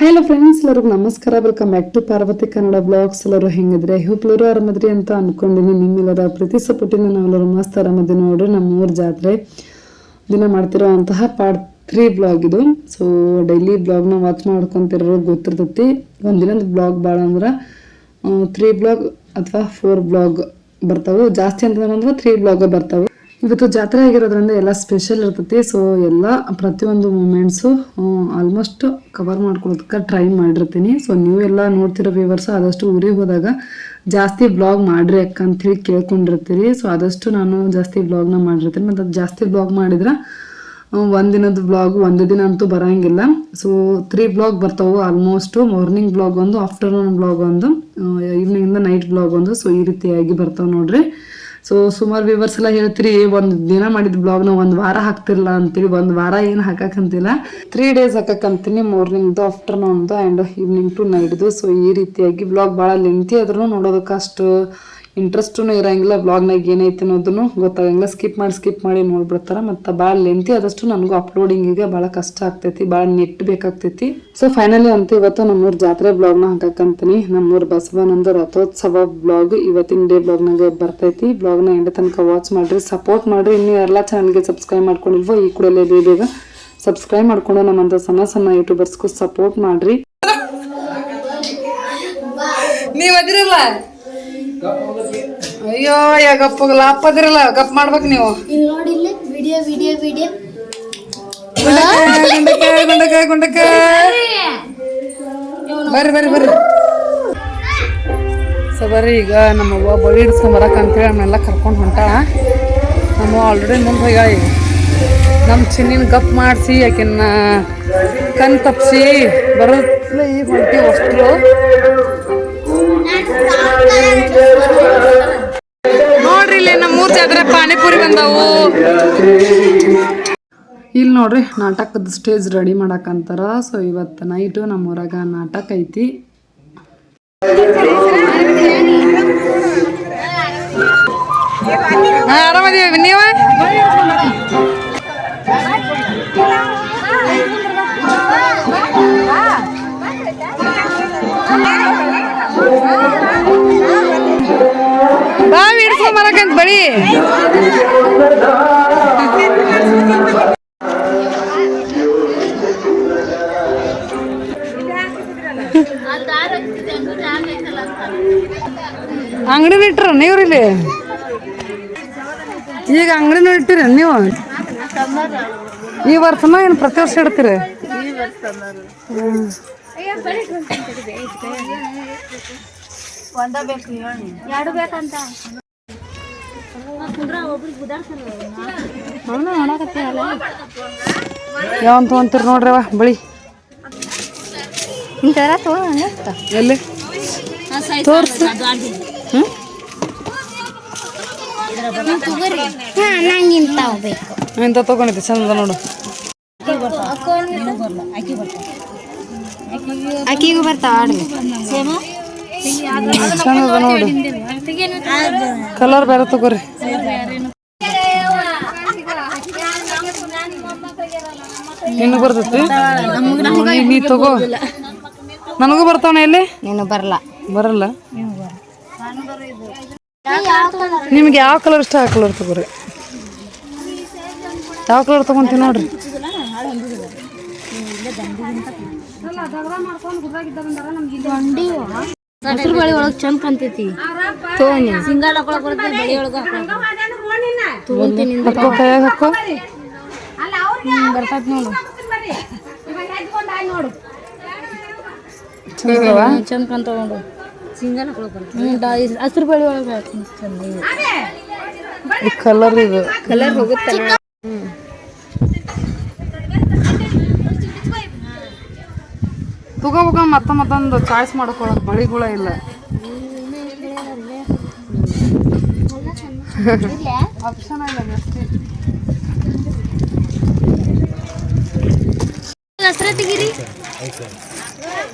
Hello friends ಎಲ್ಲರಿಗೂ ನಮಸ್ಕಾರ. Welcome back to Parvati Kannada blogs ಎಲ್ಲರೂ ಹೆಂಗಿದ್ರೆ ಹೂಪ್ಲೂರು ಆರಾಮದ್ರಿ ಅಂತ ಅನ್ಕೊಂಡಿನಿ ನಿಮ್ಮೆಲ್ಲರ ಪ್ರೀತಿ ಸಪೋರ್ಟಿಂದ ನಾವೆಲ್ಲರೂ ಮಸ್ತ್ ಆರಾಮದಿ ನೋಡ್ರಿ. ನಮ್ಮ ಊರ ಜಾತ್ರೆ ದಿನ ಮಾಡ್ತಿರೋ ಅಂತಹ ಪಾರ್ಟ್ ತ್ರೀ ಬ್ಲಾಗ್ ಇದು ಸೊ ಡೈಲಿ ಬ್ಲಾಗ್ನ ವಾಚ್ ಮಾಡ್ಕೊತಿರೋ ಗೊತ್ತಿರ್ತೈತಿ. ಒಂದಿನ ಬ್ಲಾಗ್ ಭಾಳ ಅಂದ್ರೆ ತ್ರೀ ಬ್ಲಾಗ್ ಅಥವಾ ಫೋರ್ ಬ್ಲಾಗ್ ಬರ್ತಾವೆ. ಜಾಸ್ತಿ ಅಂತಂದ್ರೆ ತ್ರೀ ಬ್ಲಾಗ್ ಬರ್ತಾವೆ. ಇವತ್ತು ಜಾತ್ರೆ ಆಗಿರೋದ್ರಿಂದ ಎಲ್ಲ ಸ್ಪೆಷಲ್ ಇರ್ತೈತಿ. ಸೊ ಎಲ್ಲ ಪ್ರತಿಯೊಂದು ಮೂಮೆಂಟ್ಸು ಆಲ್ಮೋಸ್ಟ್ ಕವರ್ ಮಾಡ್ಕೊಳೋದಕ್ಕೆ ಟ್ರೈ ಮಾಡಿರ್ತೀನಿ. ಸೊ ಎಲ್ಲ ನೋಡ್ತಿರೋ ವ್ಯೂವರ್ಸ್ ಆದಷ್ಟು ಊರಿಗೆ ಹೋದಾಗ ಜಾಸ್ತಿ ಬ್ಲಾಗ್ ಮಾಡ್ರಿ ಅಕ್ಕ ಅಂತೇಳಿ ಕೇಳ್ಕೊಂಡಿರ್ತೀರಿ. ಸೊ ಆದಷ್ಟು ನಾನು ಜಾಸ್ತಿ ಬ್ಲಾಗ್ನ ಮಾಡಿರ್ತೀನಿ. ಮತ್ತು ಅದು ಜಾಸ್ತಿ ಬ್ಲಾಗ್ ಮಾಡಿದ್ರೆ ಒಂದಿನದ ಬ್ಲಾಗ್ ಒಂದು ದಿನ ಅಂತೂ ಬರೋಂಗಿಲ್ಲ. ಸೊ ತ್ರೀ ಬ್ಲಾಗ್ ಬರ್ತಾವೆ ಆಲ್ಮೋಸ್ಟು ಮಾರ್ನಿಂಗ್ ಬ್ಲಾಗ್ ಒಂದು ಆಫ್ಟರ್ನೂನ್ ಬ್ಲಾಗ್ ಒಂದು ಈವ್ನಿಂಗಿಂದ ನೈಟ್ ಬ್ಲಾಗ್ ಒಂದು. ಸೊ ಈ ರೀತಿಯಾಗಿ ಬರ್ತಾವೆ ನೋಡ್ರಿ. ಸೊ ಸುಮಾರು ವ್ಯೂವರ್ಸ್ ಎಲ್ಲ ಹೇಳ್ತೀರಿ ಒಂದು ದಿನ ಮಾಡಿದ ಬ್ಲಾಗ್ನ ಒಂದು ವಾರ ಹಾಕ್ತಿರಲ್ಲ ಅಂತೇಳಿ ಒಂದು ವಾರ ಏನು ಹಾಕಕ್ಕಂತಿಲ್ಲ ತ್ರೀ ಡೇಸ್ ಹಾಕಕ್ಕಂತೀನಿ ಮಾರ್ನಿಂಗ್ದು ಆಫ್ಟರ್ನೂನ್ದು ಆ್ಯಂಡ್ ಈವ್ನಿಂಗ್ ಟು ನೈಟ್ದು ಸೊ ಈ ರೀತಿಯಾಗಿ ಬ್ಲಾಗ್ ಭಾಳ ಲೆಂತಿ ಆದ್ರೂ ನೋಡೋದಕ್ಕೆ ಅಷ್ಟು ಇಂಟ್ರೆಸ್ಟೂ ಇರಂಗಿಲ್ಲ ಬ್ಲಾಗ್ನಾಗ ಏನೈತೆ ಅನ್ನೋದನ್ನು ಗೊತ್ತಾಗಂಗಿಲ್ಲ. ಸ್ಕಿಪ್ ಮಾಡಿ ಸ್ಕಿಪ್ ಮಾಡಿ ನೋಡ್ಬಿಡ್ತಾರೆ. ಮತ್ತು ಭಾಳ ಲೆಂತಿ ಆದಷ್ಟು ನನಗೂ ಅಪ್ಲೋಡಿಂಗಿಗೆ ಭಾಳ ಕಷ್ಟ ಆಗ್ತೈತಿ ಭಾಳ ನೆಟ್ ಬೇಕಾಗ್ತೈತಿ. ಸೊ ಫೈನಲಿ ಅಂತ ಇವತ್ತು ನಮ್ಮೂರ ಜಾತ್ರೆ ಬ್ಲಾಗ್ನ ಹಾಕಕ್ಕಂತೀನಿ ನಮ್ಮೂರ ಬಸವನಂದ ರಥೋತ್ಸವ ಬ್ಲಾಗ್ ಇವತ್ತಿನ ಡೇ ಬ್ಲಾಗ್ನಾಗ ಬರ್ತೈತಿ. ಬ್ಲಾಗ್ನ ಎಂಡ ತನಕ ವಾಚ್ ಮಾಡ್ರಿ ಸಪೋರ್ಟ್ ಮಾಡ್ರಿ. ಇನ್ನು ಎಲ್ಲ ಚಾನಲ್ಗೆ ಸಬ್ಸ್ಕ್ರೈಬ್ ಮಾಡ್ಕೊಂಡಿಲ್ವೋ ಈ ಕೂಡಲೇ ಬೇಗ ಬೇಗ ಸಬ್ಸ್ಕ್ರೈಬ್ ಮಾಡ್ಕೊಂಡು ನಮ್ಮಂತ ಸಣ್ಣ ಸಣ್ಣ ಯೂಟ್ಯೂಬರ್ಸ್ಗೂ ಸಪೋರ್ಟ್ ಮಾಡ್ರಿ. ನೀವು ಅದಿರಲ್ಲ? ಅಯ್ಯೋ ಯಾ ಗಪ್ಪಗಲ್ಲ ಅಪ್ಪದಿರಲ್ಲ ಗಪ್ ಮಾಡ್ಬೇಕು ನೀವು. ಇಲ್ಲಿ ನೋಡಿ ಇಲ್ಲಿ ವಿಡಿಯೋ ವಿಡಿಯೋ ವಿಡಿಯೋ ಗುಂಡಕ ಗುಂಡಕ ಗುಂಡಕ ಬರ್ರಿ ಬರ್ರಿ ಬರ್ರಿ. ಸೊ ಬರ್ರಿ ಈಗ ನಮ್ಮವ್ವ ಬಳಿ ಹಿಡಿಸ್ಕೊಂಡ್ ಬರಕ್ ಅಂತೇಳಿ ಅವನ್ನೆಲ್ಲ ಕರ್ಕೊಂಡು ಹೊಂಟಾಳ ನಮ್ಮ ಆಲ್ರೆಡಿ ಮುಂದೆ ಹೋಗ ಈಗ. ನಮ್ಮ ಚಿನ್ನಿನ ಗಪ್ ಮಾಡಿಸಿ ಆಕಿನ್ನ ಕಣ್ ತಪ್ಸಿ ಬರೋ ಈಗ ಹೊಂಟಿ ಅಷ್ಟು ನೋಡ್ರಿ ಇಲ್ಲಿ ನಮ್ಮ ಮೂರ್ ಜಾತ್ರೆ ಪಾನಿಪುರಿ ಬಂದಾವು. ಇಲ್ಲಿ ನೋಡ್ರಿ ನಾಟಕದ ಸ್ಟೇಜ್ ರೆಡಿ ಮಾಡಕಂತಾರ. ಸೊ ಇವತ್ತು ನೈಟು ನಮ್ಮ ಊರಾಗ ನಾಟಕ ಐತಿ. ಆರಾಮದೀವಿ ನೀವ? ನೀವ್ರಿ ಇಲ್ಲಿ ಈಗ ಅಂಗಡಿನೂ ಇಟ್ಟಿರ ನೀವು? ಈ ವರ್ಷನ ಏನು ಪ್ರತಿ ವರ್ಷ ಇಡ್ತೀರಿ? ಯಾವನ್ ತೊಗೊಂತೀರಿ ನೋಡ್ರಿ ಅವ ಬಳಿ. ಎಲ್ಲಿ? ತೋರ್ಸು. ಹ್ಞೂ ಹಾ ನಂಗೆ ಇಂಥವು ಬೇಕು. ಇಂಥ ತೊಗೊಂಡಿದ್ದೆ? ಚಂದ ನೋಡು. ಅಕ್ಕಿಗೂ ಬರ್ತಾವ ಆಡ್ರಿ. ಚಂದ ನೋಡು. ಕಲರ್ ಬೇರೆ ತಗೋರಿ. ನಿನ್ನ ಬರ್ತೈತಿ? ನೀ- ನೀ ತಗೋ. ನನಗೂ ಬರ್ತಾವಣ ಇಲ್ಲಿ ನೀನು ಬರಲ್ಲ ಬರಲ್ಲ. ನಿಮ್ಗೆ ಯಾವ ಕಲರ್ ಇಷ್ಟ ಆ ಕಲರ್ ತಗೋರಿ? ಯಾವ ಕಲರ್ ತಗೊಂತೀವಿ ನೋಡ್ರಿ. ಹಸಿರು ಬಳಿ ಒಳಗೆ ಚಂದ ಕಾಣ್ತೈತಿ. ತೋನಿ. ಸಿಂಗಲ್ ಹಾಕೊಳಕ್ ಬರುತ್ತೆ ಬಳಿ ಒಳಗೆ ತಗೊಂತೀನಿ ಹಾಕೋ ಕೈಯಾಗ ಹಾಕೋ. ಬರ್ತೈತಿ ನೋಡು. ಚಂದ ಹಸಿರು ಬಳಿ ಒಳಗೆ ಕಲರ್ ಇದು. ಕಲರ್ ತುಗ ತಗೋಬೇಕ ಮತ್ತ ಮತ್ತೊಂದು ಚಾಯ್ಸ್ ಮಾಡ್ಕೊಳಕ್ ಬಳಿಗಳ ಇಲ್ಲ. ಆಪ್ಷನ್ ಇಲ್ಲ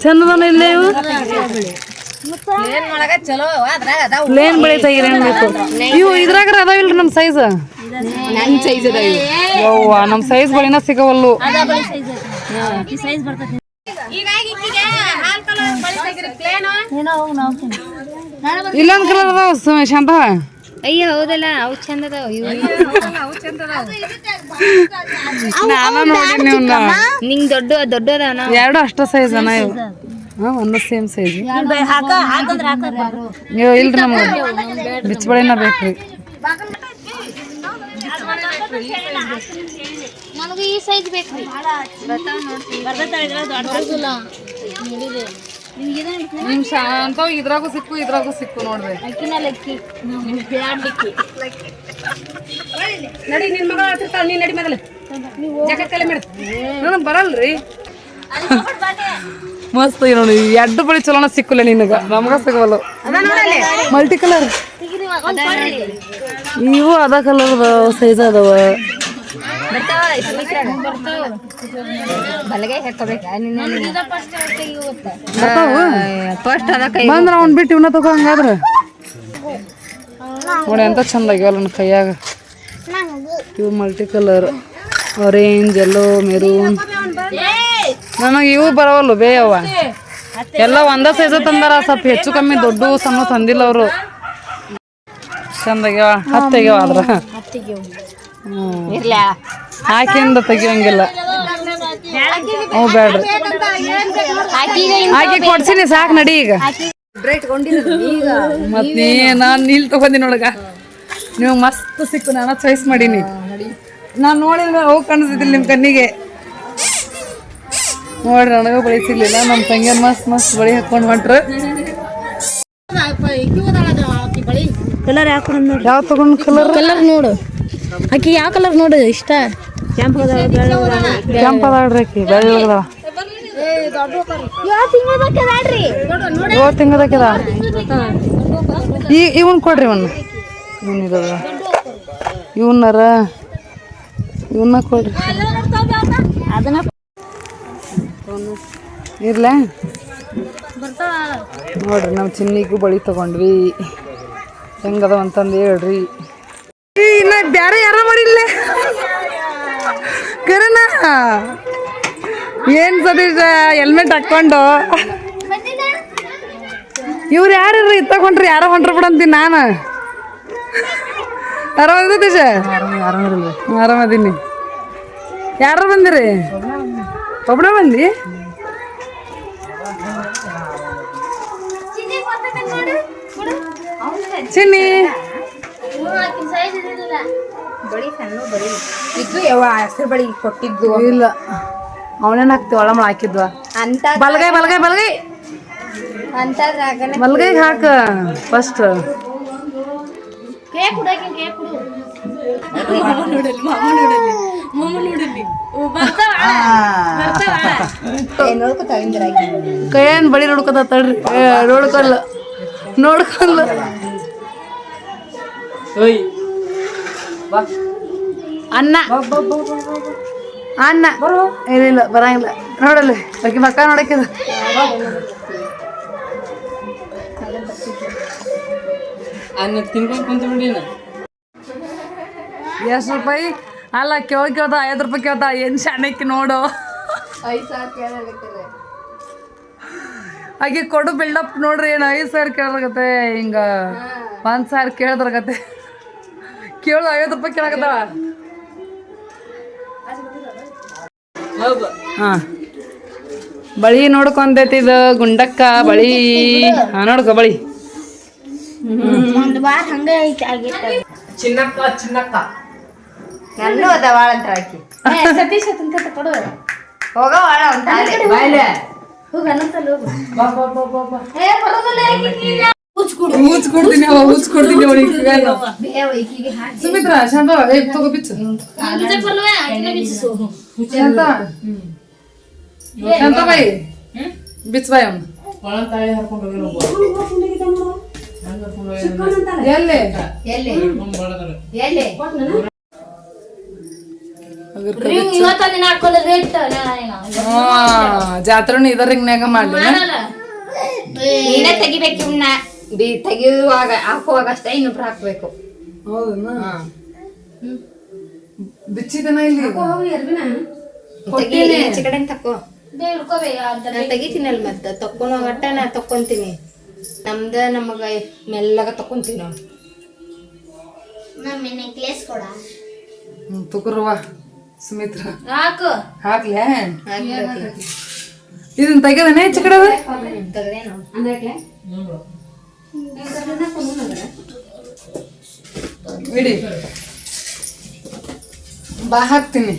ಚಂದದನ ಇಲ್ಲೇ ಪ್ಲೇನ್ ಬಳಿ ತೆಗಿರೇನು ಬೇಕು ಇವು ಇದ್ರಾಗ ಅದಾವಿಲ್ರಿ ನಮ್ಮ ಸೈಜ್ ನನ್ನ ಸೈಜ್ ಅದ ಯವ್ವ ನಮ್ಮ ಸೈಜ್ ಬಳಿನ ಸಿಗವಲ್ಲು. ಇಲ್ಲೊಂದ್ ಕಲರ್ ಅದಾವ ಶಾಂತ ಅಯ್ಯ ಹೌದಲ್ಲ ಅವು ಚಂದ ಅದಾವ ನಾನು ನೋಡಿ ನೀವು ನಿಂಗ್ ದೊಡ್ಡ ದೊಡ್ಡ ಅದಾವ ಎರಡು ಅಷ್ಟ ಸೈಜ್ ಅನ್ನ ಇವು. ಹಾ ಒಂದು ಸೇಮ್ ಸೈಜ್ ಇಲ್ರಿ ನಮ್ಗೆ ಬಿಚ್ಚಬಳೆನ ಬೇಕ್ರಿ. ನನಗೆ ಈ ಸೈಜ್ ಬೇಕ್ರಿ. ನಿಮ್ ಶಾಂತ ಇದ್ರಾಗೂ ಸಿಕ್ಕು ಇದ್ರಾಗೂ ಸಿಕ್ಕು ನೋಡ್ರಿ. ಅಕ್ಕಿನ ಲೆಕ್ಕಿ. ಬ್ಯಾಡ್ಲಿಕ್ಕಿ ನಡಿ ನಿನ್ ಮಗಳ ಹತ್ತಿರ್ತಾಳ ನೀ ನಡಿ ಮೊದಲು. ಜಗಕ್ಕಲೆ ಮೇಡ. ನನಗೆ ಬರಲ್ರಿ. ಮಸ್ತ್ ನೋಡಿ ಎರಡು ಬಳಿ ಚಲೋನ ಸಿಕ್ಕಲ್ಲ ನಿನಗ. ನಮಗ ಸಿಗವಲ್ಲ. ಮಲ್ಟಿ ಕಲರ್ ಇವು ಅದ ಕಲರ್ ಸೈಜ್ ಅದಾವ. ಬಂದ್ರ ಅವ್ನ್ ಬಿಟ್ಟು ಇವನ್ನ ತಗೋ ಹಂಗಾದ್ರ. ನೋಡಿ ಎಂತ ಚಂದ ಆಗ್ಯಾವಲ್ಲ ನನ್ನ ಕೈಯಾಗ. ಇವು multi colour orange yellow maroon ನನಗೆ ಇವು ಬರವಲ್ಲು ಬೇಯವ್ವ ಎಲ್ಲ ಒಂದ ಸೈಜ್ ತಂದಾರ ಸ್ವಲ್ಪ ಹೆಚ್ಚು ಕಮ್ಮಿ ದೊಡ್ಡ ಸಣ್ಣ ತಂದಿಲ್ಲ ಅವರು. ಚಂದ ಹತ್ತಿಗೆ ಹತ್ತು ತೆಗ್ಯಾವ ಆದ್ರ. ಆಕಿಂದ ತೆಗಿಯಂಗಿಲ್ಲ. ಹ್ಞೂ ಬೇಡ್ರಿ ಆಕಿ ಕೊಡ್ಸಿನಿ ಸಾಕು ನಡಿ ಈಗ. ಮತ್ ನೀ ನಾನ್ ನೀಲ್ ತಗೊಂಡಿನಿ ನೋಡಗ. ನೀವು ಮಸ್ತ್ ಸಿಕ್ಕು ನಾನು ಚಾಯ್ಸ್ ಮಾಡೀನಿ. ನಾನು ನೋಡಿದ್ರೆ ಹೋಗಿ ಕಾಣಿಸ್ತಿದ್ದಿಲ್ಲ ನಿಮ್ಮ ಕಣ್ಣಿಗೆ. ನೋಡ್ರಿ ನನಗೂ ಬಳಿ ಸಿಗ್ಲಿಲ್ಲ ನಮ್ಮ ತಂಗಿ ಮಸ್ತ್ ಮಸ್ತ್ ಬಳಿ ಹಾಕೊಂಡು ಹೊಂಟ್ರ. ಕಲರ್ ಹಾಕೊಂಡು ನೋಡು ಯಾವ ತಗೊಂಡ್ ಕಲರ್ ಕಲರ್ ನೋಡು. ಆಕಿ ಯಾವ ಕಲರ್ ನೋಡು ಇಷ್ಟ? ಕೆಂಪು ಕೆಂಪ್ ಅದಾಳ್ರಿ ಆಕಿ ಬೆಳ್ಳಗದ ಏಳು ತಿಂಗಳದಾಕಿದ ಈ ಇವನ್ ಕೊಡ್ರಿ ಇವನ್ ಇವನ್ ಇವನ್ನರ. ಇವನ್ನ ಕೊಡ್ರಿ. ಇರ್ಲ? ನೋಡ್ರಿ ನಮ್ಮ ಚಿನ್ನಿಗೂ ಬಳಿ ತಗೊಂಡ್ವಿ. ಹೆಂಗದ ಅಂತಂದು ಹೇಳ್ರಿ. ಇನ್ನ ಬ್ಯಾರೆ ಯಾರ ಮಾಡಿಲ್ಲ? ಕರನ ಏನ್ ಸತೀಶ ಹೆಲ್ಮೆಟ್ ಹಾಕೊಂಡು ಇವ್ರು ಯಾರು ತಗೊಂಡ್ರಿ ಯಾರೋ ಹೊಂಟ್ರ ಬಿಡಂತೀನಿ ನಾನು. ಆರಾಮ ಸತೀಶ? ಆರಾಮದೀನಿ ಯಾರು ಬಂದಿರಿ? ಒಬ್ಬನೇ ಬಂದಿ. ಚಿನ್ನಿ. ಇದು ಯಾವ ಹೆಸರು ಬಳಿ ಕೊಟ್ಟಿದ್ದು. ಇಲ್ಲ. ಅವನೇನ್ ಹಾಕ್ತಿ? ಒಳಮ ಮಳ ಹಾಕಿದ್ವ. ಅಂತ ಬಲಗೈ ಬಲಗೈ ಬಲಗೈ. ಹಾಕ. ಫಸ್ಟ್ ಕೇಕ್ ಕುಡಕ್ಕೆ ಕೇಕ್ ಕುಡು ಕೈಯನ್ ಬಳಿ ನೋಡ್ಕೊತ ತಡ್ರಿ. ನೋಡ್ಕೊಲ್ಲ. ನೋಡ್ಕೊಲ್ಲ ಅನ್ನ ಅನ್ನ ಏನಿಲ್ಲ ಬರಂಗಿಲ್ಲ. ನೋಡಲ್ಲ. ಬಾಕಿ ಮಕ್ಕ ನೋಡಕ್ಕಿದ ಎಷ್ಟು ರೂಪಾಯಿ? ಅಲ್ಲ ಕೇಳ್ ಕೇಳ್ದ ಐದು ರೂಪಾಯಿ ಕೇಳ್ದ ಏನ್ ಶಾಣಕ್ಕೆ ನೋಡು. ಹಾಗೆ ಕೊಡು ಬಿಲ್ಡಪ್ ನೋಡ್ರಿ ಏನು ಐದು ಸಾವಿರ ಕೇಳದ್ರಗತ್ತೆ ಹಿಂಗ ಒಂದು ಸಾವಿರ ಕೇಳದ್ರಗತ್ತೆ. ಕೇಳು ಐವತ್ತು ರೂಪಾಯಿ ಕೇಳಕತ್ತ ಹಾ. ಬಳಿ ನೋಡ್ಕೊಂತೈತಿ ಇದು ಗುಂಡಕ್ಕ ಬಳಿ. ಹಾಂ ನೋಡ್ಕೊ ಬಳಿ ಒಂದು ವಾರ ಹಂಗೆ ಆಗಿತ್ತ ಚಿನ್ನಕ್ಕ ಚಿನ್ನಕ್ಕ. ನನ್ನೂ ಅದ ವಾಳ ಅಂತ ಹಾಕಿ ಸತೀಶ್ ಅಂತ ಕೊಡು. ಹೋಗ ವಾಳ ಅಂತ ಹೋಗ ಅನ್ನತ್ತಲ್ಲ ಹೋಗು ಏ ಬರೋದಿಲ್ಲ ಈಕಿಗೆ. ಹುಚ್ಕೊಡು. ಹೂಚ್ ಕೊಡ್ತೀನಿ ಅವ ಹೂಚ್ ಕೊಡ್ತೀನಿ ಅವಳಿಗೆ ಬೇವ ಈಕಿಗೆ ಹಾಕಿ. ಸುಮಿತ್ರಾ ಶಾಂತ ಏ ತಗೋ ಬಿಚ್ಚು ಆಕಿಗೆ ಬಲ್ವೆ, ಆಕಿಗೆ ಬಿಚ್ಚಿಸು. ಶಾಂತ ಶಾಂತ ಬಾಯಿ ಬಿಚ್ಚ ಬಾಯಿ ಅವನು ಎಲ್ಲಿ ಎಲ್ಲಿ? ರಿಂಗ್ ಇವತ್ತ ನೀನ್ ಹಾಕೊಳ್ಳೋ ರೇಟ್ ಜಾತ್ರೆ ಇದರ ರಿಂಗ್ನಾಗ ಮಾಡ್ಲಿ ನೀನೇ ತೆಗಿಬೇಕು ಇವ್ನ ಬಿ ತೆಗೆಯುವಾಗ ಹಾಕುವಾಗ ಅಷ್ಟೇ ಇನ್ನೊಬ್ರು ಹಾಕ್ಬೇಕು. ಹೌದನ್ನ ಬಿಚ್ಚಿದನ ಇಲ್ಲಿ? ತೆಗಿ ಈಚೆ ಕಡೆ ತಕೋ. ನಾ ತೆಗಿತೀನಲ್ಲ ಮತ್ತೆ. ತಕ್ಕೊಳೋ ಗಟ್ಟ ನಾ ತಕ್ಕೊಂತೀನಿ. ನಮ್ದ ನಮಗ ಮೆಲ್ಲಗ ತಕ್ಕೊಂತೀವಿ ನಾವು ಕೊಡ. ತಗೋರವ್ವ ಸುಮಿತ್ರ. ಹಾಕು. ಹಾಕ್ಲೆ? ಇದನ್ನ ತೆಗೆದನೆ ಹೆಚ್ಚು ಕಡೆ ಬಾ ಹಾಕ್ತೀನಿ.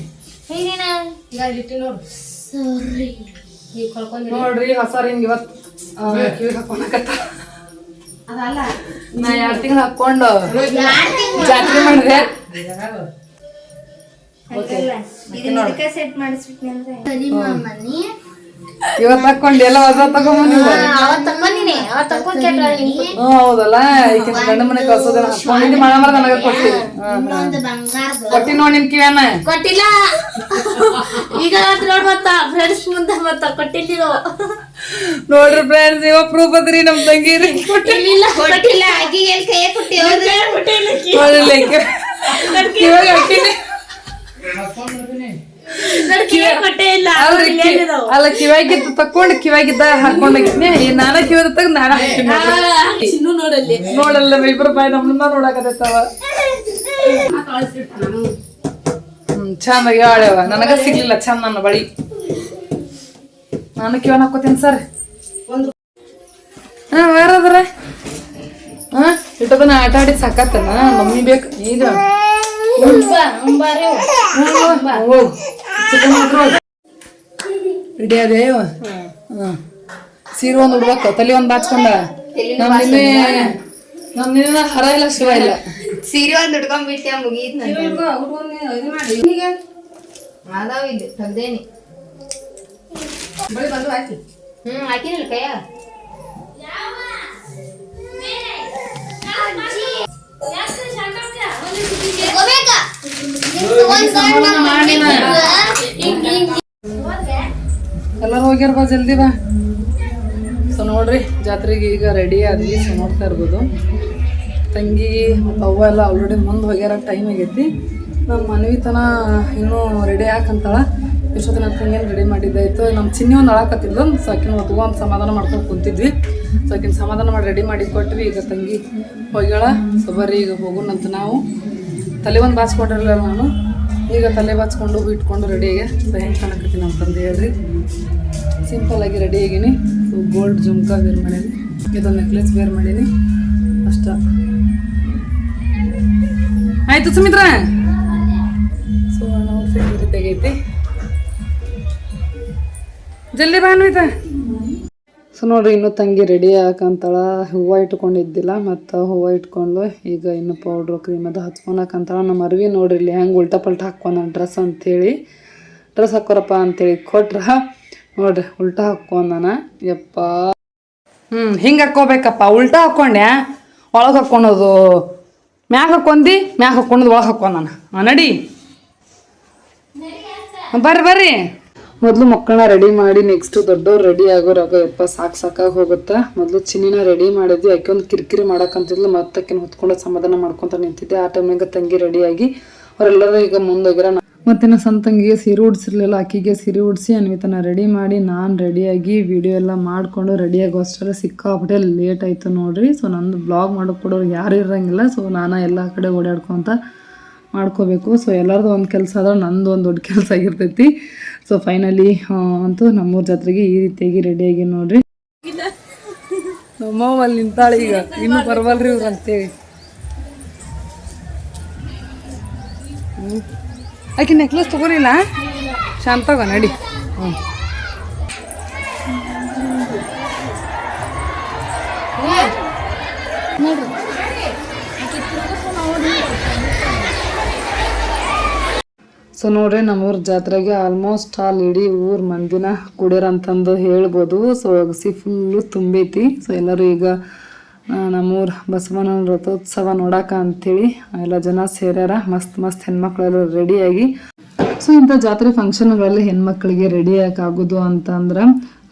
ನೋಡ್ರಿ ಹೊಸ ರಿಂಗ್ ಇವತ್ತು ಕಿವಿಗೆ ಹಾಕೊಳಕತ್ತ ನಾ ಎರಡು ತಿಂಗಳು ಹಾಕೊಂಡು ಜಾತ್ರೆ ಮಾಡಿದೆ. ಇವತ್ ಎಲ್ಲ ಹೊಸ ಹ್ಮ್ ಹೌದಲ್ಲ? ಗಂಡ ಮನೆ ಕಳ್ಸೋದನ್ನ ಹಾಕೊಂಡಿದ್ದಿ ಮಳೆ ನನಗ ಕೊಟ್ಟಿ. ಕೊಟ್ಟಿ ನೋಡಿ ನಿನ್ ಕಿವ್ಯಾನ? ಕೊಟ್ಟಿಲ್ಲ. ಈಗ ನೋಡ್ ಮತ್ತ ಫ್ರೆಂಡ್ಸ್ ಮುಂದೆ ಮತ್ತ ಕೊಟ್ಟಿಲ್ಲ ನೋಡ್ರಿ ಫ್ರೆಂಡ್ಸ್ ಇವ ಪ್ರೂಫ್ ಅದ್ರಿ ನಮ್ ತಂಗಿ ಕೊಟ್ಟಿಲ್ಲ. ಕೊಟ್ಟಿಲ್ಲ. ಆಗಿ ಎಲ್ಲಿ ಹಾಕಿನಿ ಅಲ್ಲ ಕಿವಾಗಿದ್ದ ತಕೊಂಡ್ ಕಿವಾಗಿದ್ದ ಹಾಕೊಂಡಾಗಿದ್ನಿ ನಾನ ಕಿವದ ತಗ ನಾನ ನೋಡಲ್ಲಿ. ನೋಡಲ್ಲ ಇಬ್ರು ಬಾಯ್ ನಮ್ಮನ್ನ ನೋಡಕತ್ತವ ಹ್ಮ್ ಚಂದಾಗಿ ಆಳ್ಯವ. ನನಗ ಸಿಗ್ಲಿಲ್ಲ ಚಂದ ನನ್ನ ಬಳಿ. ನಾನು ಕಿವನ್ ಹಾಕೋತೀನಿ ಸರ್. ಹಾ ಯಾರದ್ರ? ಹಾ ಇಟ್ಟದನ್ನ ಆಟ ಆಡಿ ಸಾಕತ್ತನ ಮಮ್ಮಿ ಬೇಕು. ಈಗ. ಸೀರೆ ಒಂದು ಉಡ್ಬೇಕು ತಲೆ ಒಂದ್ ಬಾಚ್ಕೊಂಡ ನಮ್ ನಿನ್ನೆ ಹರ ಇಲ್ಲ ಶಿವ ಇಲ್ಲ ಸೀರೆ ಒಂದ್ ಉಡ್ಕೊಂಡ್ಬಿಟ್ಟೆ ಅದಾವ ಇದು ತೆಗ್ದೇನಿ ಹ್ಮ್ ಹಾಕಿನಿಲ್ಲ ಕೈಯ ಎಲ್ಲರೂ ಹೋಗ್ಯಾರ ಬಾ ಜಲ್ದಿ ಬಾ. ಸೊ ನೋಡ್ರಿ, ಜಾತ್ರೆಗೆ ಈಗ ರೆಡಿ ಆದ್ವಿ ಸೊ ನೋಡ್ತಾ ಇರ್ಬೋದು. ತಂಗಿ ಮತ್ತು ಅವ್ವ ಎಲ್ಲ ಆಲ್ರೆಡಿ ಮುಂದೆ ಹೋಗ್ಯಾರ ಟೈಮ್ ಆಗೈತಿ. ನಮ್ಮ ಮನವಿ ತನ ಇನ್ನೂ ರೆಡಿ ಹಾಕಂತಾಳ. ಎಷ್ಟೊತ್ತಿನ ತಂಗಿಯನ್ನು ರೆಡಿ ಮಾಡಿದ್ದಾಯ್ತು ನಮ್ಮ ಚಿನ್ನಿ ಒಂದು ಅಳಕತ್ತಿದ್ಲು ಸೊ ಆಕಿನ ಒಂದು ಸಮಾಧಾನ ಮಾಡ್ಕೊಂಡು ಕುಂತಿದ್ವಿ. ಸೊ ಸಮಾಧಾನ ಮಾಡಿ ರೆಡಿ ಮಾಡಿ ಕೊಟ್ವಿ. ಈಗ ತಂಗಿ ಹೋಗ್ಯಾಳ. ಸೊ ಬರ್ರಿ, ಈಗ ಹೋಗೋಣಂತ ನಾವು. ತಲೆ ಒಂದು ಬಾಚ್ಕೊಂಡಿರಲ್ಲ ನಾನು. ಈಗ ತಲೆ ಬಾಚ್ಕೊಂಡು ಇಟ್ಕೊಂಡು ರೆಡಿಯಾಗೆ ಹೆಂಗೆ ಕಾಣಕತ್ತೀನಿ ಅಂತಂದು ಹೇಳ್ರಿ ಸಿಂಪಲ್ ಆಗಿ ರೆಡಿ ಆಗೀನಿ. ಗೋಲ್ಡ್ ಜುಮ್ಕ ವೇರ್ ಮಾಡೀನಿ. ಇದೊಂದು ನೆಕ್ಲೆಸ್ ವೇರ್ ಮಾಡೀನಿ. ಅಷ್ಟ. ಆಯ್ತು ಸುಮಿತ್ರ? ಸೊ ನಾವು ಈ ರೀತಿ ಜಲ್ದಿ ಬಾನು ಅನ್ವಿತ. ಸೊ ನೋಡ್ರಿ, ಇನ್ನು ತಂಗಿ ರೆಡಿ ಹಾಕಂತಾಳ ಹೂವು ಇಟ್ಕೊಂಡಿದ್ದಿಲ್ಲ, ಮತ್ತು ಹೂವು ಇಟ್ಕೊಂಡು ಈಗ ಇನ್ನು ಪೌಡ್ರು ಕ್ರೀಮ್ ಅದು ಹಚ್ಕೊಳಕಂತಾಳ. ನಮ್ಮ ಅರ್ವಿ ನೋಡ್ರಿ, ಇಲ್ಲಿ ಹೆಂಗೆ ಉಲ್ಟಾ ಪಲ್ಟಾ ಹಾಕ್ಕೊಂಡ ಡ್ರೆಸ್ ಅಂತೇಳಿ. ಡ್ರೆಸ್ ಹಾಕೋರಪ್ಪ ಅಂತೇಳಿ ಕೊಟ್ರ, ನೋಡ್ರಿ, ಉಲ್ಟಾ ಹಾಕ್ಕೊಂಡನ. ಯಪ್ಪ. ಹ್ಞೂ ಹಿಂಗೆ ಹಾಕ್ಕೋಬೇಕಪ್ಪ, ಉಲ್ಟಾ ಹಾಕೊಂಡೆ ಒಳಗೆ ಹಾಕ್ಕೊಳೋದು. ಮ್ಯಾಗ ಹಾಕ್ಕೊಂಡಿ ಮ್ಯಾಗ ಹಾಕ್ಕೊಂಡದು ಒಳಗೆ ಹಾಕ್ಕೊಂಡನ. ನಡಿ. ಬರ್ರಿ ಬರ್ರಿ. ಮೊದಲು ಮಕ್ಕಳನ್ನ ರೆಡಿ ಮಾಡಿ ನೆಕ್ಸ್ಟ್ ದೊಡ್ಡವ್ರು ರೆಡಿ ಆಗೋರಾಗ ಯಪ್ಪ ಸಾಕು ಸಾಕಾಗಿ ಹೋಗುತ್ತಾ. ಮೊದಲು ಚಿನ್ನಿನ ರೆಡಿ ಮಾಡಿದ್ವಿ. ಆಕೆ ಒಂದು ಕಿರಿಕಿರಿ ಮಾಡಕ್ಕಂತಿದ್ಲು ಮತ್ತೆ ಹೊತ್ಕೊಂಡು ಸಮಾಧಾನ ಮಾಡ್ಕೊತ ನಿಂತಿದ್ದೆ. ಆ ಟೈಮ್ನಾಗ ತಂಗಿ ರೆಡಿಯಾಗಿ ಅವರೆಲ್ಲರೂ ಈಗ ಮುಂದೋಗಿರ ಮತ್ತಿನ ಸಣ್ಣ ತಂಗಿಗೆ ಸೀರೆ ಉಡ್ಸಿರ್ಲಿಲ್ಲ. ಆಕಿಗೆ ಸಿರಿ ಉಡಿಸಿ ಅನ್ವಿತನ ರೆಡಿ ಮಾಡಿ ನಾನು ರೆಡಿಯಾಗಿ ವಿಡಿಯೋ ಎಲ್ಲ ಮಾಡಿಕೊಂಡು ರೆಡಿಯಾಗಿ ಅಷ್ಟರಲ್ಲಿ ಸಿಕ್ಕಾಪಟ್ಟೆ ಲೇಟ್ ಆಯಿತು ನೋಡ್ರಿ. ಸೊ ನಂದು ಬ್ಲಾಗ್ ಮಾಡೋಕೆ ಕೊಡೋರು ಯಾರು ಇರೋಂಗಿಲ್ಲ. ಸೊ ನಾನು ಎಲ್ಲ ಕಡೆ ಓಡಾಡ್ಕೊತ ಮಾಡ್ಕೋಬೇಕು. ಸೊ ಎಲ್ಲರದು ಒಂದು ಕೆಲಸ ಆದ್ರೆ ನಂದು ಒಂದು ದೊಡ್ಡ ಕೆಲಸ ಆಗಿರ್ತೈತಿ. ಸೊ ಫೈನಲಿ ಅಂತೂ ನಮ್ಮೂರ ಜಾತ್ರೆಗೆ ಈ ರೀತಿಯಾಗಿ ರೆಡಿಯಾಗಿ ನೋಡ್ರಿ. ನಮ್ಮವ್ವ ಅಲ್ಲಿ ನಿಂತಾಳೆ ಈಗ. ಇನ್ನು ಪರವಲ್ರಿ ಇವ್ರು ಅಂತೇಳಿ. ಆಕೆ ನೆಕ್ಲೆಸ್ ತಗೋರಿಲ್ಲ? ಶಾಂತಾಗ ನಡಿ. ಹ್ಞೂ ಸೊ ನೋಡ್ರಿ ನಮ್ಮೂರ ಜಾತ್ರೆಗೆ ಆಲ್ಮೋಸ್ಟ್ ಆಲ್ ಇಡೀ ಊರ್ ಮಂದಿನ ಕುಡಿಯರ್ ಅಂತಂದು ಹೇಳ್ಬೋದು. ಸೊ ಅಗಸಿ ಫುಲ್ಲು ತುಂಬೈತಿ. ಸೊ ಎಲ್ಲರೂ ಈಗ ನಮ್ಮೂರ ಬಸವನ ರಥೋತ್ಸವ ನೋಡಾಕ ಅಂತೇಳಿ, ಎಲ್ಲ ಜನ ಸೇರ್ಯಾರ. ಮಸ್ತ್ ಮಸ್ತ್ ಹೆಣ್ಮಕ್ಳೆಲ್ಲ ರೆಡಿಯಾಗಿ ಸೊ ಇಂಥ ಜಾತ್ರೆ ಫಂಕ್ಷನ್ಗಳಲ್ಲಿ ಹೆಣ್ಮಕ್ಳಿಗೆ ರೆಡಿ ಆಗೋದು ಅಂತಂದ್ರೆ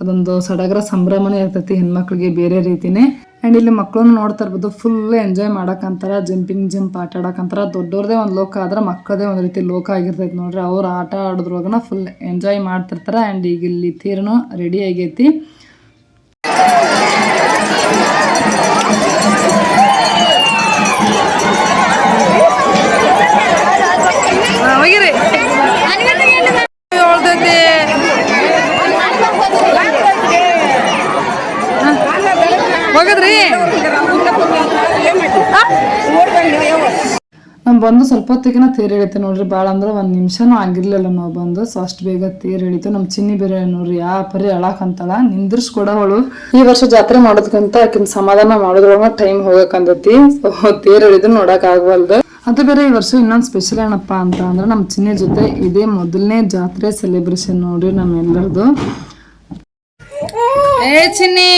ಅದೊಂದು ಸಡಗರ ಸಂಭ್ರಮನೇ ಇರ್ತೈತಿ ಹೆಣ್ಮಕ್ಳಿಗೆ ಬೇರೆ ರೀತಿನೇ. ಆ್ಯಂಡ್ ಇಲ್ಲಿ ಮಕ್ಕಳನ್ನು ನೋಡ್ತಾ ಇರ್ಬೋದು ಫುಲ್ ಎಂಜಾಯ್ ಮಾಡೋಕ್ಕಂತಾರೆ ಜಂಪಿಂಗ್ ಜಂಪ್ ಆಟ ಆಡಕ್ಕಂತಾರ. ದೊಡ್ಡವ್ರದೇ ಒಂದು ಲೋಕ ಆದ್ರೆ ಮಕ್ಕಳದೇ ಒಂದು ರೀತಿ ಲೋಕ ಆಗಿರ್ತೈತೆ ನೋಡ್ರಿ. ಅವ್ರು ಆಟ ಆಡೋದ್ರೊಳಗನ ಫುಲ್ ಎಂಜಾಯ್ ಮಾಡ್ತಿರ್ತಾರೆ. ಆ್ಯಂಡ್ ಈಗ ಇಲ್ಲಿ ತೀರ್ನು ರೆಡಿ ಆಗೈತಿ. ನಾವು ಬಂದು ಸ್ವಲ್ಪ ಹೊತ್ತಿಗೆನ ತೇರು ಎಳಿತೆ ನೋಡ್ರಿ ಭಾಳ ಅಂದ್ರೆ ಒಂದು ನಿಮಿಷನೂ ಆಗಿರ್ಲಿಲ್ಲ ನಾವು ಬಂದು. ಸೊ ಅಷ್ಟು ಬೇಗ ತೇರು ಎಳಿತು. ನಮ್ಮ ಚಿನ್ನಿ ಬೇರೆ ನೋಡ್ರಿ ಯಾ ಪರಿ ಅಳಾಕಂತಾಳ ನಿಂದ್ರಿಸ್ಕೊಡವಳು. ಈ ವರ್ಷ ಜಾತ್ರೆ ಮಾಡೋದಕ್ಕಂತ ಆಕಿನ ಸಮಾಧಾನ ಮಾಡೋದ್ರೊಳಗ ಟೈಮ್ ಹೋಗಕ್ಕಂತೈತಿ ಸೊ ತೇರು ಎಳಿದ್ರು ನೋಡಕ್ ಆಗವಲ್ದು. ಅದು ಬೇರೆ ಈ ವರ್ಷ ಇನ್ನೊಂದು ಸ್ಪೆಷಲ್ ಏನಪ್ಪ ಅಂತ ಅಂದ್ರೆ ನಮ್ಮ ಚಿನ್ನಿ ಜೊತೆ ಇದೇ ಮೊದಲನೇ ಜಾತ್ರೆ ಸೆಲೆಬ್ರೇಷನ್ ನೋಡ್ರಿ ನಮ್ಮೆಲ್ಲರದು ಏ ಚಿನ್ನಿ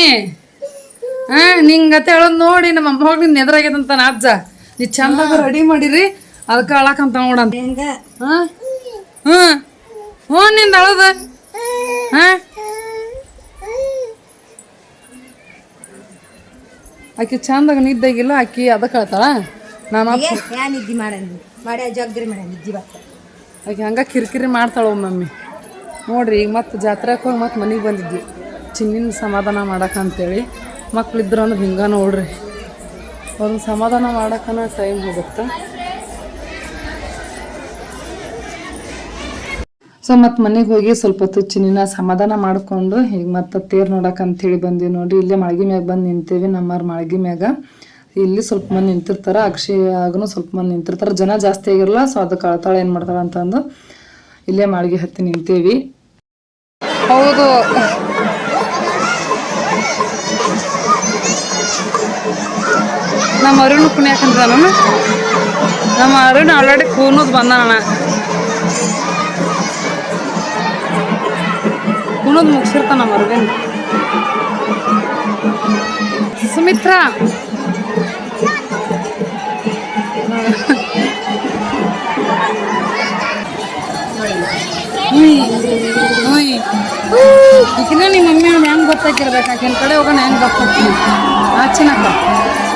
ಹಾ ನಿಂಗತ್ತೆ ಹೇಳೋದು ನೋಡಿ ನಮ್ಮ ಅಮ್ಮ ಹೋಗಿ ನಿನ್ನ ಎದುರಾಗೈತಂತ ನಾ ಅಜ್ಜ. ನೀ ಚಂದಾಗ ರೆಡಿ ಮಾಡಿರಿ. ಅದಕ್ಕೆ ಅಳಕಂತ ನೋಡಂತ ಹಾಂ ಹ್ಮ್ ಹ್ಞೂ. ನಿಂದ ಅಳದ. ಹಾಂ? ಆಕಿ ಚಂದಾಗ ನಿದ್ದಾಗಿಲ್ಲ ಆಕಿ ಅದಕ್ಕೆ ಅಳ್ತಾಳ ನಾನು ಯಾ ನಿದ್ದಿ ಮಾಡಂದಿ ಮಾಡಿ ಜಗ್ರಿ ಮಾಡ ನಿದ್ದಿ ಬರ್ತ ಆಕೆ ಹಂಗ ಕಿರಿಕಿರಿ ಮಾಡ್ತಾಳ ಮಮ್ಮಿ ನೋಡ್ರಿ ಈಗ ಮತ್ತೆ ಜಾತ್ರೆಗೆ ಹೋಗಿ ಮತ್ತೆ ಮನೆಗೆ ಬಂದಿದ್ವಿ. ಚಿನ್ನಿನ ಸಮಾಧಾನ ಮಾಡಕ್ಕಂತೇಳಿ ಮಕ್ಳಿದ್ರು ಅಂದ್ರೆ ಹಿಂಗೆ ನೋಡ್ರಿ. ಅವ್ರನ್ನ ಸಮಾಧಾನ ಮಾಡೋಕ್ಕನ ಟೈಮ್ ಹೋಗುತ್ತೆ. ಸೊ ಮತ್ತೆ ಮನೆಗೆ ಹೋಗಿ ಸ್ವಲ್ಪ ಹೊತ್ತು ಚಿನ್ನಿನ ಸಮಾಧಾನ ಮಾಡ್ಕೊಂಡು ಈಗ ಮತ್ತೆ ತೇರು ನೋಡಕ್ಕೆ ಅಂತ ಹೇಳಿ ನೋಡಿ. ಇಲ್ಲೇ ಮಾಳ್ಗಿ ಮ್ಯಾಗ ಬಂದು ನಿಂತೀವಿ ನಮ್ಮವ್ರ ಮಾಳ್ಗಿ ಮ್ಯಾಗ. ಇಲ್ಲಿ ಸ್ವಲ್ಪ ಮಂದಿ ನಿಂತಿರ್ತಾರೆ ಅಕ್ಷಯಾಗನು ಸ್ವಲ್ಪ ಮಂದಿ ನಿಂತಿರ್ತಾರೆ. ಜನ ಜಾಸ್ತಿ ಆಗಿರಲ್ಲ ಸೊ ಅದಕ್ಕೆ ಅಳ್ತಾಳೆ ಏನು ಮಾಡ್ತಾಳೆ ಅಂತಂದು ಇಲ್ಲೇ ಮಾಳ್ಗಿ ಹತ್ತಿ ನಿಂತೀವಿ. ಹೌದು. ನಮ್ಮ ಅರುಣ್ ಕುಣಿಯಾಕಂತ ನಾನು ನಮ್ಮ ಅರುಣ್ ಆಲ್ರೆಡಿ ಕೂನೋದು ಬಂದಾನ ಕುಣದ್ ಮುಗಿಸಿರ್ತಾನ ನಮ್ಮ ಅರುಣ್. ಸುಮಿತ್ರಾ! ಈಗಿನ ನಿಮ್ಮ ಮಮ್ಮಿ ಅವ್ನು ಹೆಂಗೆ ಗೊತ್ತಾಗಿರ್ಬೇಕು ಆಕಿನ ಕಡೆ ಹೋಗೋಣ, ಹೆಂಗೆ ಗೊತ್ತಾಗ್ತೀನಿ ಆಚಿನಕ್ಕ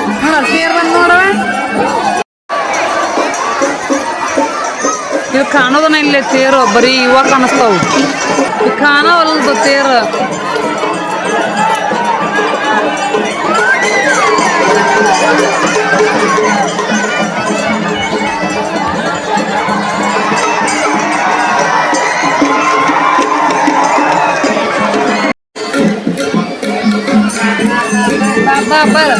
ನೋಡ ಸೇರ್ ಬಂದು ನೋಡ ಇದು ಕಾಣೋದನ ಇಲ್ಲೇ ತೇರು ಬರೀ ಇವಾಗ ಕಾಣಿಸ್ತಾವು. ಇದು ಕಾಣವಲ್ದು ತೇರು. ಬರ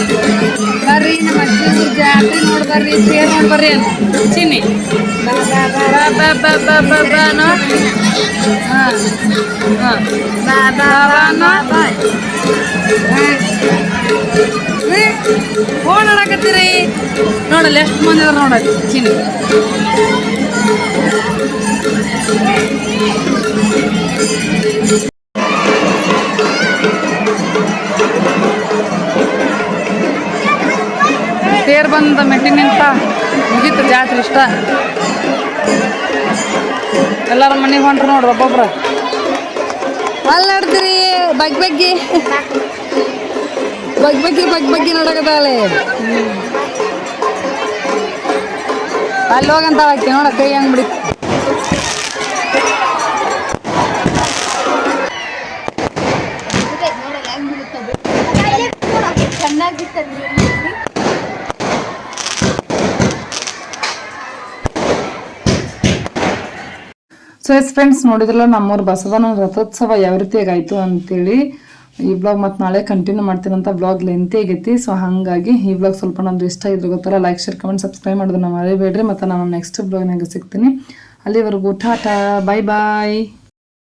ಬರ್ರಿ ನಮ್ಮ ಅಜ್ಜಿ ಜಾತ್ರೆ ನೋಡಿ ಬರ್ರಿ ತೇರ್ ನೋಡಿ ಬರ್ರಿ ಅಂತ ಚಿನ್ನಿ ಬಾ ಬಾ ಬಾ ಬಾ ಬಾ ಬಾ ಬಾ ಹಾಂ ಹಾಂ ಬಾ ಬಾ ಬಾ ಫೋನ್ ನೋಡಕತ್ತೀರಿ ನೋಡಲ್ಲ ಎಷ್ಟು ಮಂದಿ ಅದ ನೋಡ ಚಿನ್ನಿ ತೇರ್ ಬಂದ ಮೆಟ್ಟಿ ನಿಂತ ಮುಗೀತು ಜಾತ್ರೆ ಇಷ್ಟ. ಎಲ್ಲಾರ ಮನೆಗೆ ಹೊಂಟ್ರು ನೋಡ್ರಿ ಒಬ್ಬೊಬ್ರು. ಅಲ್ಲಿ ನಡ್ತೀರಿ ಬಗ್ ಬಗ್ಗಿ. ಬಗ್ ಬಗ್ಗಿ ಬಗ್ ಬಗ್ಗಿ ನೋಡಕತ್ತಾಳೆ ಅಲ್ಲಿ ಹೋಗಂತ ಹಾಕಿ ನೋಡ ಕೈ ಹೆಂಗ್ ಬಿಡಿ. ಸೊ ಎಸ್ ಫ್ರೆಂಡ್ಸ್ ನೋಡಿದ್ರಲ್ಲ ನಮ್ಮೂರು ಬಸವನ ರಥೋತ್ಸವ ಯಾವ ರೀತಿಯಾಗಾಯಿತು ಅಂತ ಅಂತೇಳಿ ಈ ಬ್ಲಾಗ್ ಮತ್ತೆ ನಾಳೆ ಕಂಟಿನ್ಯೂ ಮಾಡ್ತೀನಂತ ಬ್ಲಾಗ್ ಲೆಂತಿ ಆಗೈತಿ. ಸೊ ಹಾಗಾಗಿ ಈ ಬ್ಲಾಗ್ ಸ್ವಲ್ಪ ನಮ್ದು ಇಷ್ಟ ಇದ್ರೆ ಗೊತ್ತಲ್ಲ ಲೈಕ್ ಶೇರ್ ಕಮೆಂಟ್ ಸಬ್ಸ್ಕ್ರೈಬ್ ಮಾಡೋದನ್ನ ಮರಿಬೇಡ್ರಿ. ಮತ್ತು ನಾನು ನೆಕ್ಸ್ಟ್ ಬ್ಲಾಗ್ನಾಗ ಸಿಗ್ತೀನಿ. ಅಲ್ಲಿವರೆಗೂ ಟಾಟಾ ಬಾಯ್ ಬಾಯ್